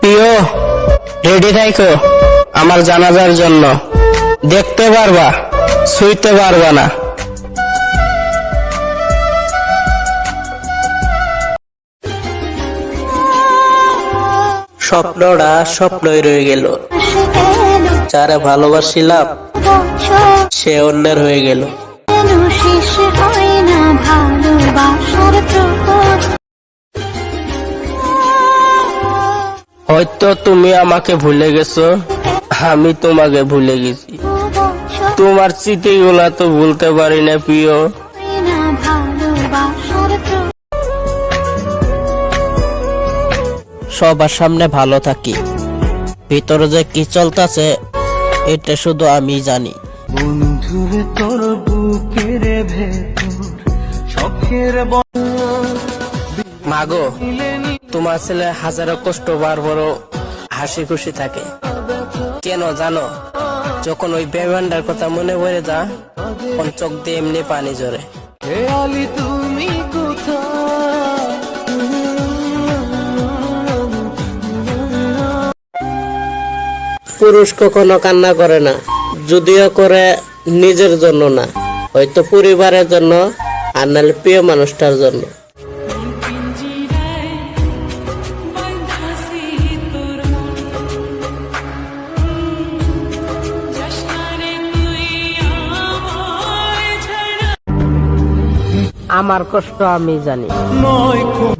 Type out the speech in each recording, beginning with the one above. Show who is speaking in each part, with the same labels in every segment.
Speaker 1: প্রিয় রেডি থাইকো আমার জানাজার জন্য। দেখতে পারবা শুইতে পারবা না। স্বপ্নটা স্বপ্নই রয়ে গেল। যারা ভালোবাসিলাম সে অন্যের হয়ে গেল।
Speaker 2: শেষ হয় না ভালোবাসার
Speaker 1: হয়তো তুমি আমাকে ভুলে গেছো। আমি তোমাকে ভুলে গেছি। তোমার স্মৃতিগুলা তো ভুলতে পারি না প্রিয়। সবার সামনে ভালো থাকি। ভিতরে যে কি চলতেছে এটা শুধু আমি জানি।
Speaker 3: বন্ধুরে তোর বুকের ভেতর শখের
Speaker 1: মাগো তোমার ছেলে হাজারো কষ্ট বার বড় হাসি খুশি থাকে। কেন জানো? যখন ওই বেমানটার কথা মনে পড়ে যা তখন চোখ দিয়ে এমনি পানি ঝরে।
Speaker 3: তুমি
Speaker 1: পুরুষ কখনো কান্না করে না যদিও করে নিজের জন্য না হয়তো পরিবারের জন্য আর নাহলে প্রিয় মানুষটার জন্য। আমার কষ্ট আমি জানি।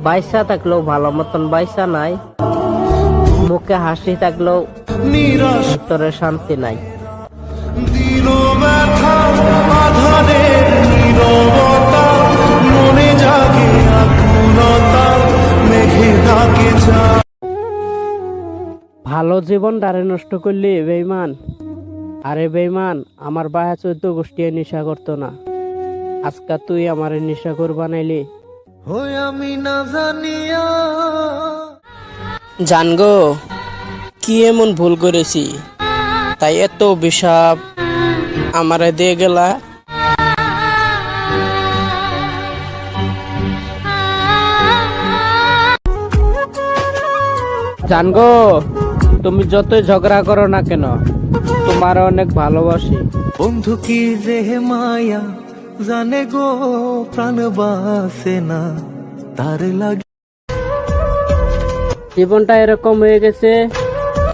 Speaker 1: বাইসা থাকলেও ভালো মতন বাইসা নাই। মুখে হাসি থাকলেও ভিতরে শান্তি নাই। ভালো জীবন ডারে নষ্ট করলি বেইমান আরে বেইমান আমার বায়া চোদ্দ গোষ্ঠী নেশা করতো না। আজকা তুই আমার নেশা কর বানাইলি।
Speaker 3: হই আমি না জানিয়া।
Speaker 1: জানগো কি এমন ভুল করেছি? তাই এত বিষাপ আমারে দিয়ে গেলা। জানগো তুমি যতই ঝগড়া করো না কেন তোমার অনেক ভালোবাসি।
Speaker 3: বন্ধু কি যে মায়া জানে গো প্রাণ বাসে না তার লাগে
Speaker 1: জীবনটা এরকম হয়ে গেছে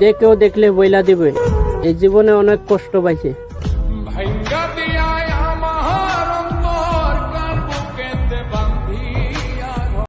Speaker 1: যে কেউ দেখলে বইলা দিবে। এই জীবনে অনেক কষ্ট পাইছে।